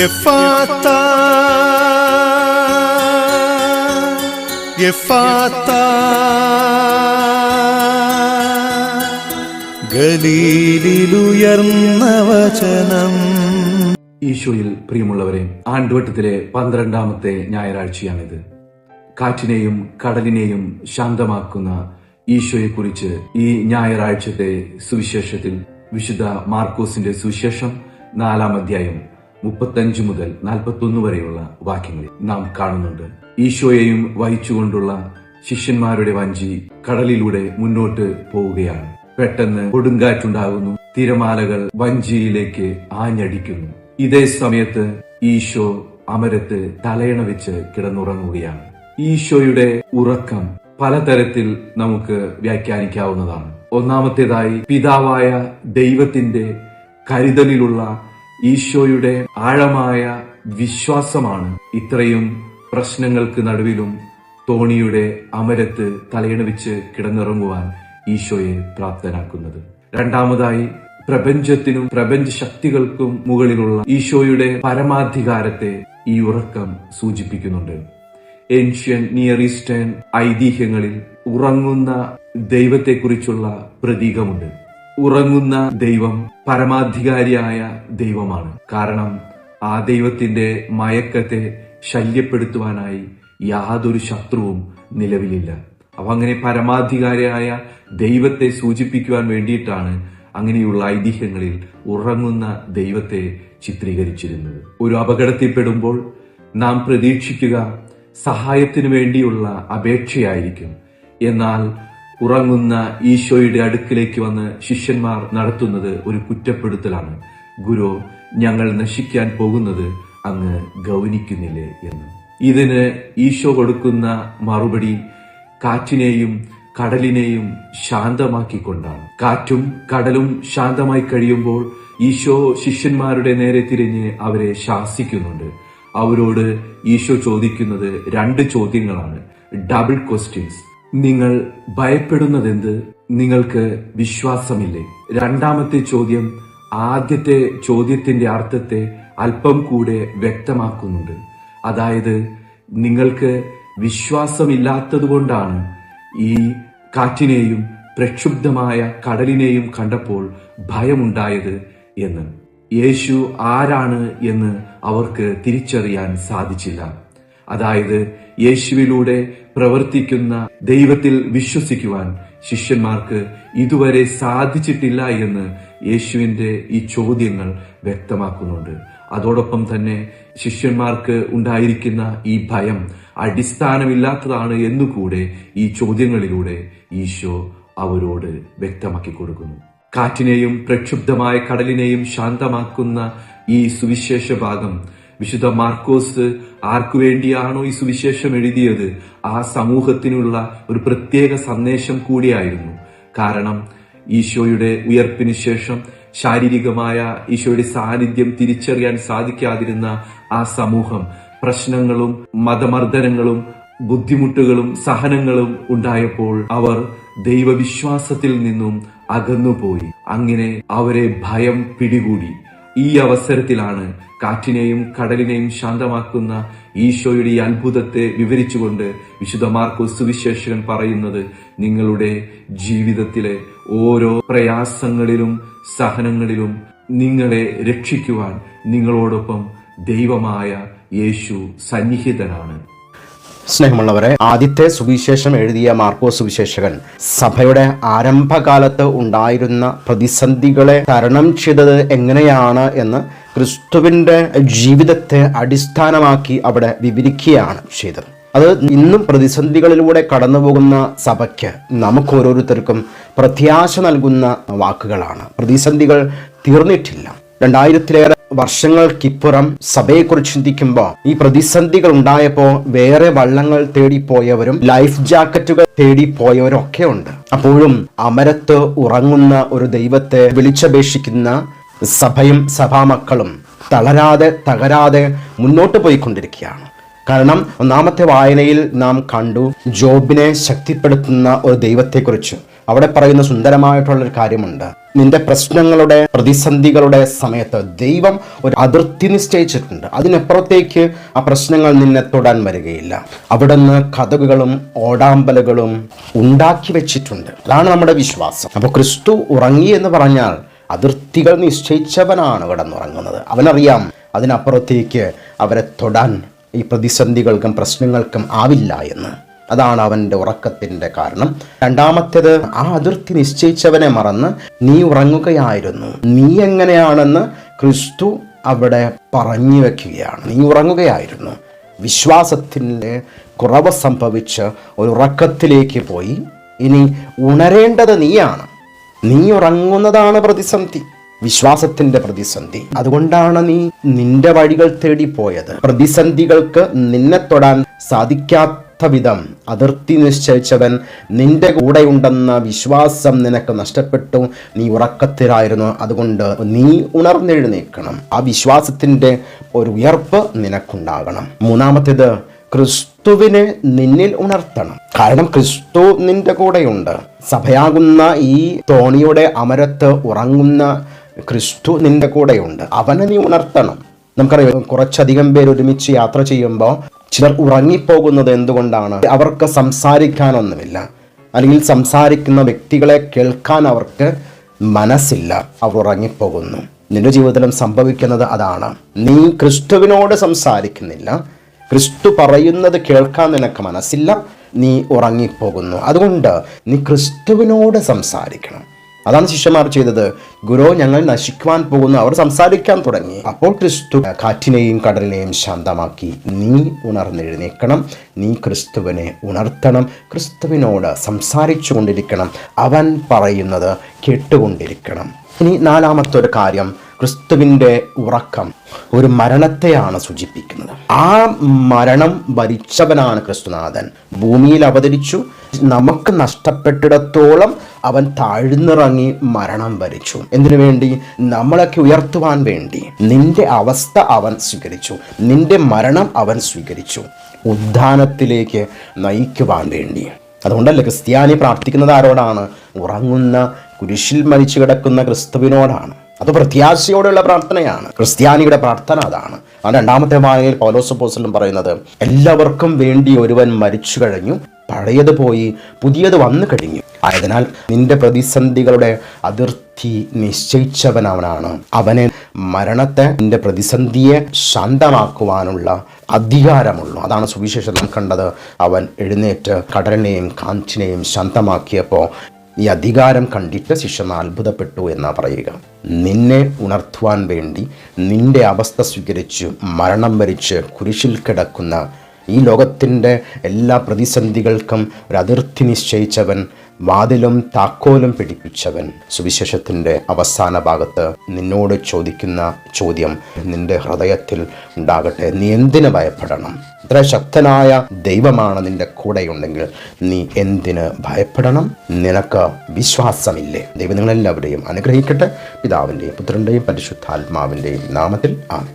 എഫാത്ത എഫാത്ത ഗലീലിലുയർന്ന വചനം. ഈശോയിൽ പ്രിയമുള്ളവരെ ആണ്ടുവട്ടത്തിലെ പന്ത്രണ്ടാമത്തെ ഞായറാഴ്ചയാണിത്. കാറ്റിനെയും കടലിനെയും ശാന്തമാക്കുന്ന ഈശോയെക്കുറിച്ച് ഈ ഞായറാഴ്ചത്തെ സുവിശേഷത്തിൽ വിശുദ്ധ മാർക്കോസിന്റെ സുവിശേഷം നാലാം അധ്യായം മുപ്പത്തഞ്ച് മുതൽ നാൽപ്പത്തൊന്ന് വരെയുള്ള വാക്യങ്ങളിൽ നാം കാണുന്നുണ്ട്. ഈശോയെയും വഹിച്ചുകൊണ്ടുള്ള ശിഷ്യന്മാരുടെ വഞ്ചി കടലിലൂടെ മുന്നോട്ട് പോവുകയാണ്. പെട്ടെന്ന് കൊടുങ്കാറ്റുണ്ടാകുന്നു. തിരമാലകൾ വഞ്ചിയിലേക്ക് ആഞ്ഞടിക്കുന്നു. ഇതേ സമയത്ത് ഈശോ അമരത്ത് തലയണ വെച്ച് കിടന്നുറങ്ങുകയാണ്. ഈശോയുടെ ഉറക്കം പലതരത്തിൽ നമുക്ക് വ്യാഖ്യാനിക്കാവുന്നതാണ്. ഒന്നാമത്തേതായി പിതാവായ ദൈവത്തിന്റെ കരുതലിലുള്ള ഈശോയുടെ ആഴമായ വിശ്വാസമാണ് ഇത്രയും പ്രശ്നങ്ങൾക്ക് നടുവിലും തോണിയുടെ അമരത്ത് തലയണവിച്ച് കിടന്നിറങ്ങുവാൻ ഈശോയെ പ്രാപ്തനാക്കുന്നത്. രണ്ടാമതായി പ്രപഞ്ചത്തിനും പ്രപഞ്ച ശക്തികൾക്കും മുകളിലുള്ള ഈശോയുടെ പരമാധികാരത്തെ ഈ ഉറക്കം സൂചിപ്പിക്കുന്നുണ്ട്. ഏൻഷ്യൻ നിയർ ഈസ്റ്റേൺ ഐതിഹ്യങ്ങളിൽ ഉറങ്ങുന്ന ദൈവത്തെക്കുറിച്ചുള്ള പ്രതീകമുണ്ട്. ഉറങ്ങുന്ന ദൈവം പരമാധികാരിയായ ദൈവമാണ്. കാരണം ആ ദൈവത്തിന്റെ മയക്കത്തെ ശല്യപ്പെടുത്തുവാനായി യാതൊരു ശത്രുവും നിലവിലില്ല. അപ്പൊ അങ്ങനെ പരമാധികാരിയായ ദൈവത്തെ സൂചിപ്പിക്കുവാൻ വേണ്ടിയിട്ടാണ് അങ്ങനെയുള്ള ഐതിഹ്യങ്ങളിൽ ഉറങ്ങുന്ന ദൈവത്തെ ചിത്രീകരിച്ചിരുന്നത്. ഒരു അപകടത്തിൽപ്പെടുമ്പോൾ നാം പ്രതീക്ഷിക്കുക സഹായത്തിനു വേണ്ടിയുള്ള അപേക്ഷയായിരിക്കും. എന്നാൽ ഉറങ്ങുന്ന ഈശോയുടെ അടുക്കിലേക്ക് വന്ന് ശിഷ്യന്മാർ നടത്തുന്നത് ഒരു കുറ്റപ്പെടുത്തലാണ്. ഗുരു ഞങ്ങൾ നശിക്കാൻ പോകുന്നത് അങ്ങ് ഗൗനിക്കുന്നില്ലേ എന്ന്. ഇതിന് ഈശോ കൊടുക്കുന്ന മറുപടി കാറ്റിനെയും കടലിനെയും ശാന്തമാക്കിക്കൊണ്ടാണ്. കാറ്റും കടലും ശാന്തമായി കഴിയുമ്പോൾ ഈശോ ശിഷ്യന്മാരുടെ നേരെ തിരിഞ്ഞ് അവരെ ശാസിക്കുന്നുണ്ട്. അവരോട് ഈശോ ചോദിക്കുന്നത് രണ്ട് ചോദ്യങ്ങളാണ്. ഡബിൾ ക്വസ്റ്റ്യൻസ് നിങ്ങൾ ഭയപ്പെടുന്നതെന്ത്? നിങ്ങൾക്ക് വിശ്വാസമില്ലേ? രണ്ടാമത്തെ ചോദ്യം ആദ്യത്തെ ചോദ്യത്തിന്റെ അർത്ഥത്തെ അല്പം കൂടെ വ്യക്തമാക്കുന്നുണ്ട്. അതായത് നിങ്ങൾക്ക് വിശ്വാസമില്ലാത്തതുകൊണ്ടാണ് ഈ കാറ്റിനെയും പ്രക്ഷുബ്ധമായ കടലിനെയും കണ്ടപ്പോൾ ഭയമുണ്ടായത് എന്ന്. യേശു ആരാണ് എന്ന് അവർക്ക് തിരിച്ചറിയാൻ സാധിച്ചില്ല. അതായത് യേശുവിലൂടെ പ്രവർത്തിക്കുന്ന ദൈവത്തിൽ വിശ്വസിക്കുവാൻ ശിഷ്യന്മാർക്ക് ഇതുവരെ സാധിച്ചിട്ടില്ല എന്ന് യേശുവിന്റെ ഈ ചോദ്യങ്ങൾ വ്യക്തമാക്കുന്നുണ്ട്. അതോടൊപ്പം തന്നെ ശിഷ്യന്മാർക്ക് ഉണ്ടായിരിക്കുന്ന ഈ ഭയം അടിസ്ഥാനമില്ലാത്തതാണ് എന്നുകൂടെ ഈ ചോദ്യങ്ങളിലൂടെ ഈശോ അവരോട് വ്യക്തമാക്കി കൊടുക്കുന്നു. കാറ്റിനെയും പ്രക്ഷുബ്ധമായ കടലിനെയും ശാന്തമാക്കുന്ന ഈ സുവിശേഷ ഭാഗം വിശുദ്ധ മാർക്കോസ് ആർക്കു വേണ്ടിയാണോ ഈ സുവിശേഷം എഴുതിയത്? ആ സമൂഹത്തിനുള്ള ഒരു പ്രത്യേക സന്ദേശം കൂടിയായിരുന്നു. കാരണം ഈശോയുടെ ഉയർപ്പിന് ശേഷം ശാരീരികമായ ഈശോയുടെ സാന്നിധ്യം തിരിച്ചറിയാൻ സാധിക്കാതിരുന്ന ആ സമൂഹം പ്രശ്നങ്ങളും മതമർദ്ദനങ്ങളും ബുദ്ധിമുട്ടുകളും സഹനങ്ങളും ഉണ്ടായപ്പോൾ അവർ ദൈവവിശ്വാസത്തിൽ നിന്നും അകന്നുപോയി. അങ്ങനെ അവരെ ഭയം പിടികൂടി. ഈ അവസരത്തിലാണ് കാറ്റിനെയും കടലിനെയും ശാന്തമാക്കുന്ന ഈശോയുടെ ഈ അത്ഭുതത്തെ വിവരിച്ചുകൊണ്ട് വിശുദ്ധ മാർക്കോസ് സുവിശേഷകൻ പറയുന്നത് നിങ്ങളുടെ ജീവിതത്തിലെ ഓരോ പ്രയാസങ്ങളിലും സഹനങ്ങളിലും നിങ്ങളെ രക്ഷിക്കുവാൻ നിങ്ങളോടൊപ്പം ദൈവമായ യേശു സന്നിഹിതനാണ്. സ്നേഹമുള്ളവരെ ആദ്യത്തെ സുവിശേഷം എഴുതിയ മാർക്കോ സുവിശേഷകൻ സഭയുടെ ആരംഭകാലത്ത് ഉണ്ടായിരുന്ന പ്രതിസന്ധികളെ തരണം ചെയ്തത് എങ്ങനെയാണ് എന്ന് ക്രിസ്തുവിന്റെ ജീവിതത്തെ അടിസ്ഥാനമാക്കി അവിടെ വിവരിക്കുകയാണ് ചെയ്തത്. അത് ഇന്നും പ്രതിസന്ധികളിലൂടെ കടന്നുപോകുന്ന സഭയ്ക്ക് നമുക്ക് ഓരോരുത്തർക്കും പ്രത്യാശ നൽകുന്ന വാക്കുകളാണ്. പ്രതിസന്ധികൾ തീർന്നിട്ടില്ല. രണ്ടായിരത്തിലേറെ വർഷങ്ങൾക്കിപ്പുറം സഭയെക്കുറിച്ച് ചിന്തിക്കുമ്പോൾ ഈ പ്രതിസന്ധികൾ ഉണ്ടായപ്പോൾ വേറെ വള്ളങ്ങൾ തേടിപ്പോയവരും ലൈഫ് ജാക്കറ്റുകൾ തേടിപ്പോയവരും ഒക്കെ ഉണ്ട് അപ്പോഴും അമരത്ത് ഉറങ്ങുന്ന ഒരു ദൈവത്തെ വിളിച്ചപേക്ഷിക്കുന്ന സഭയും സഭാമക്കളും തളരാതെ തകരാതെ മുന്നോട്ട് പോയിക്കൊണ്ടിരിക്കുകയാണ്. കാരണം ഒന്നാമത്തെ വായനയിൽ നാം കണ്ടു ജോബിനെ ശക്തിപ്പെടുത്തുന്ന ഒരു ദൈവത്തെക്കുറിച്ച്. അവിടെ പറയുന്ന സുന്ദരമായിട്ടുള്ളൊരു കാര്യമുണ്ട്. നിന്റെ പ്രശ്നങ്ങളുടെ പ്രതിസന്ധികളുടെ സമയത്ത് ദൈവം ഒരു അതിർത്തി നിശ്ചയിച്ചിട്ടുണ്ട്. അതിനപ്പുറത്തേക്ക് ആ പ്രശ്നങ്ങൾ നിന്നെ തൊടാൻ വരികയില്ല. അവിടുന്ന് കഥകുകളും ഓടാമ്പലുകളും ഉണ്ടാക്കി വെച്ചിട്ടുണ്ട്. അതാണ് നമ്മുടെ വിശ്വാസം. അപ്പോൾ ക്രിസ്തു ഉറങ്ങി എന്ന് പറഞ്ഞാൽ അതിർത്തികൾ നിശ്ചയിച്ചവനാണ് കിടന്നുറങ്ങുന്നത്. അവനറിയാം അതിനപ്പുറത്തേക്ക് അവരെ തൊടാൻ ഈ പ്രതിസന്ധികൾക്കും പ്രശ്നങ്ങൾക്കും ആവില്ല എന്ന്. അതാണ് അവന്റെ ഉറക്കത്തിന്റെ കാരണം. രണ്ടാമത്തേത് ആ അതിർത്തി നിശ്ചയിച്ചവനെ മറന്ന് നീ ഉറങ്ങുകയായിരുന്നു. നീ എങ്ങനെയാണെന്ന് ക്രിസ്തു അവിടെ പറഞ്ഞു വെക്കുകയാണ്. നീ ഉറങ്ങുകയായിരുന്നു. വിശ്വാസത്തിന്റെ കുറവ് സംഭവിച്ച് ഒരു ഉറക്കത്തിലേക്ക് പോയി. ഇനി ഉണരേണ്ടത് നീയാണ്. നീ ഉറങ്ങുന്നതാണ് പ്രതിസന്ധി. വിശ്വാസത്തിന്റെ പ്രതിസന്ധി. അതുകൊണ്ടാണ് നീ നിന്റെ വഴികൾ തേടി പോയത് പ്രതിസന്ധികൾക്ക് നിന്നെ തൊടാൻ സാധിക്കാത്ത വിധം അതിർത്തി നിശ്ചയിച്ചവൻ നിന്റെ കൂടെയുണ്ടെന്ന വിശ്വാസം നിനക്ക് നഷ്ടപ്പെട്ടു. നീ ഉറക്കത്തിലായിരുന്നു. അതുകൊണ്ട് നീ ഉണർന്നെഴുന്നേക്കണം ആ വിശ്വാസത്തിന്റെ ഒരു ഉയർപ്പ് നിനക്കുണ്ടാകണം. മൂന്നാമത്തേത് ക്രിസ്തുവിനെ നിന്നിൽ ഉണർത്തണം. കാരണം ക്രിസ്തു നിന്റെ കൂടെയുണ്ട്. സഭയാകുന്ന ഈ തോണിയുടെ അമരത്ത് ഉറങ്ങുന്ന ക്രിസ്തു നിന്റെ കൂടെയുണ്ട്. അവനെ നീ ഉണർത്തണം. നമുക്കറിയാം കുറച്ചധികം പേര് ഒരുമിച്ച് യാത്ര ചെയ്യുമ്പോൾ ചിലർ ഉറങ്ങിപ്പോകുന്നത് എന്തുകൊണ്ടാണ്? അവർക്ക് സംസാരിക്കാനൊന്നുമില്ല. അല്ലെങ്കിൽ സംസാരിക്കുന്ന വ്യക്തികളെ കേൾക്കാൻ അവർക്ക് മനസ്സില്ല. അവർ ഉറങ്ങിപ്പോകുന്നു. നിന്റെ ജീവിതത്തിലും സംഭവിക്കുന്നത് അതാണ്. നീ ക്രിസ്തുവിനോട് സംസാരിക്കുന്നില്ല. ക്രിസ്തു പറയുന്നത് കേൾക്കാൻ നിനക്ക് മനസ്സില്ല. നീ ഉറങ്ങിപ്പോകുന്നു. അതുകൊണ്ട് നീ ക്രിസ്തുവിനോട് സംസാരിക്കണം. അതാണ് ശിഷ്യന്മാർ ചെയ്തത്. ഗുരു ഞങ്ങൾ നശിക്കുവാൻ പോകുന്നു. അവർ സംസാരിക്കാൻ തുടങ്ങി. അപ്പോൾ ക്രിസ്തു കാറ്റിനെയും കടലിനെയും ശാന്തമാക്കി. നീ ഉണർന്നെഴുന്നേക്കണം നീ ക്രിസ്തുവിനെ ഉണർത്തണം. ക്രിസ്തുവിനോട് സംസാരിച്ചു കൊണ്ടിരിക്കണം. അവൻ പറയുന്നത് കേട്ടുകൊണ്ടിരിക്കണം. ഇനി നാലാമത്തെ ഒരു കാര്യം. ക്രിസ്തുവിന്റെ ഉറക്കം ഒരു മരണത്തെയാണ് സൂചിപ്പിക്കുന്നത്. ആ മരണം ഭരിച്ചവനാണ് ക്രിസ്തുനാഥൻ. ഭൂമിയിൽ അവതരിച്ചു. നമുക്ക് നഷ്ടപ്പെട്ടിടത്തോളം അവൻ താഴ്ന്നിറങ്ങി മരണം ഭരിച്ചു എന്തിനു വേണ്ടി? നമ്മളൊക്കെ ഉയർത്തുവാൻ വേണ്ടി. നിന്റെ അവസ്ഥ അവൻ സ്വീകരിച്ചു. നിന്റെ മരണം അവൻ സ്വീകരിച്ചു. ഉദ്ധാനത്തിലേക്ക് നയിക്കുവാൻ വേണ്ടി. അതുകൊണ്ടല്ലേ ക്രിസ്ത്യാനി പ്രാർത്ഥിക്കുന്നത് ആരോടാണ്? ഉറങ്ങുന്ന കുരിശിൽ മരിച്ചു കിടക്കുന്ന ക്രിസ്തുവിനോടാണ്. അത് പ്രത്യാശയോടെയുള്ള പ്രാർത്ഥനയാണ്. ക്രിസ്ത്യാനിയുടെ പ്രാർത്ഥന അതാണ്. ആ രണ്ടാമത്തെ വായനയിൽ പൗലോസപ്പോസലും പറയുന്നത് എല്ലാവർക്കും വേണ്ടി ഒരുവൻ മരിച്ചു കഴിഞ്ഞു പഴയത് പോയി പുതിയത് വന്നു കഴിഞ്ഞു. ആയതിനാൽ നിന്റെ പ്രതിസന്ധികളുടെ അതിർത്തി നിശ്ചയിച്ചവനവനാണ്. അവനെ മരണത്തെ നിന്റെ പ്രതിസന്ധിയെ ശാന്തമാക്കുവാനുള്ള അധികാരമുള്ളു അതാണ് സുവിശേഷം നാം കണ്ടത്. അവൻ എഴുന്നേറ്റ് കടലിനെയും കാഞ്ചിനെയും ശാന്തമാക്കിയപ്പോൾ ഈ അധികാരം കണ്ടിട്ട് ശിഷ്യന്മാർ അത്ഭുതപ്പെട്ടു എന്നാ പറയുക. നിന്നെ ഉണർത്തുവാൻ വേണ്ടി നിന്റെ അവസ്ഥ സ്വീകരിച്ച് മരണം വരിച്ച് കുരിശിൽ കിടക്കുന്ന ഈ ലോകത്തിന്റെ എല്ലാ പ്രതിസന്ധികൾക്കും ഒരു അതിർത്തി നിശ്ചയിച്ചവൻ വാതിലും താക്കോലും പിടിപ്പിച്ചവൻ. സുവിശേഷത്തിന്റെ അവസാന ഭാഗത്ത് നിന്നോട് ചോദിക്കുന്ന ചോദ്യം നിന്റെ ഹൃദയത്തിൽ ഉണ്ടാകട്ടെ. നീ എന്തിനു ഭയപ്പെടണം? ഇത്ര ശക്തനായ ദൈവമാണ് നിന്റെ കൂടെയുണ്ടെങ്കിൽ നീ എന്തിന് ഭയപ്പെടണം? നിനക്ക് വിശ്വാസമില്ലേ? ദൈവം നിങ്ങളെല്ലാവരെയും അനുഗ്രഹിക്കട്ടെ. പിതാവിന്റെയും പുത്രന്റെയും പരിശുദ്ധാത്മാവിന്റെയും നാമത്തിൽ ആണ്